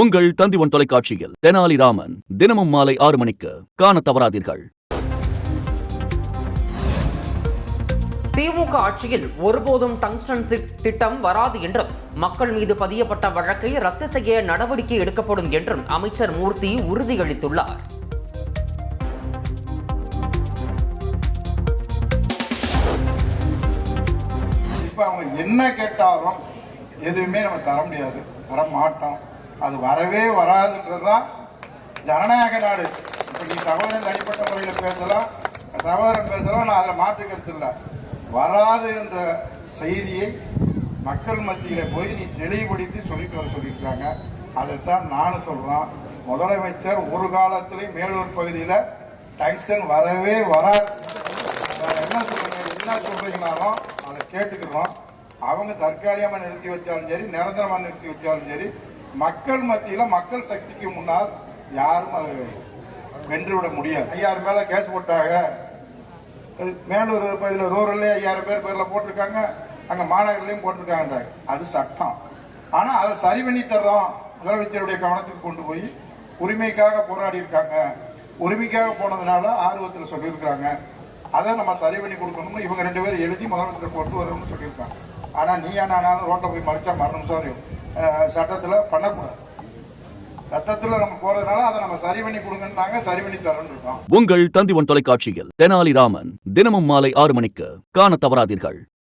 உங்கள் தந்திவன் தொலைக்காட்சியில் தெனாலிராமன் தினமும் மாலை ஆறு மணிக்கு காண தவறாதீர்கள். திமுக ஆட்சியில் ஒருபோதும் டங்ஸ்டன் திட்டம் வராது என்றும் மக்கள் மீது பதியப்பட்ட வழக்கை ரத்து செய்ய நடவடிக்கை எடுக்கப்படும் என்றும் அமைச்சர் மூர்த்தி உறுதியளித்துள்ளார். என்ன கேட்டாலும் எதுவுமே நம்ம தர முடியாது தர மாட்டோம். அது வரவே வராதுன்றது தான் ஜனநாயக நாடு. இப்போ நீ சகோதரன் தனிப்பட்ட முறையில் பேசலாம் சகோதரன் பேசலாம் நான் அதில் மாற்று கருத்து இல்லை. வராது என்ற செய்தியை மக்கள் மத்தியில் போய் நீ தெளிவுபடுத்தி சொல்லிட்டு வர சொல்லியிருக்காங்க. அதைத்தான் நானும் சொல்கிறேன் முதலமைச்சர் ஒரு காலத்திலையும் மேலூர் பகுதியில் டங்ஷன் வரவே வராது. என்ன சொல்றீங்க? என்ன சொல்றீங்கனாலும் அதை கேட்டுக்கிறோம். அவங்க தற்காலிகமாக நிறுத்தி வச்சாலும் சரி நிரந்தரமாக நிறுத்தி வச்சாலும் சரி மக்கள் மத்தியில மக்கள் சக்திக்கு முன்னால் யாரும் அதை வென்று விட முடியாது. ஐயாயிரம் மேல கேஸ் போட்டாங்க. மேலூர் மேலூர் பகுதியில் ரூரல்லே ஐயாயிரம் பேர் பேர்ல போட்டிருக்காங்க. அங்க மாநகர்லயும் போட்டிருக்காங்கன்றாங்க. அது சட்டம். ஆனா அதை சரி பண்ணி தர்றோம். முதலமைச்சருடைய கவனத்துக்கு கொண்டு போய் உரிமைக்காக போராடி இருக்காங்க. உரிமைக்காக போனதுனால ஆர்வத்தில் சொல்லியிருக்கிறாங்க. அதை நம்ம சரி பண்ணி கொடுக்கணும்னு இவங்க ரெண்டு பேரும் எழுதி முதலமைச்சர் கொண்டு வரணும்னு சொல்லியிருக்காங்க. ஆனா நீ ஆனாலும் ரோட்டை போய் மறைச்சா மரணம் சார்? சட்டத்தில் பண்ணக்கூடாது. சட்டத்துல நம்ம போறதுனால அதை நம்ம சரி பண்ணி கொடுங்கன்னாங்க சரி பண்ணி இருக்கோம் உங்கள் தந்திவன் தொலைக்காட்சியில் தெனாலிராமன் தினமும் மாலை ஆறு மணிக்கு காண தவறாதீர்கள்.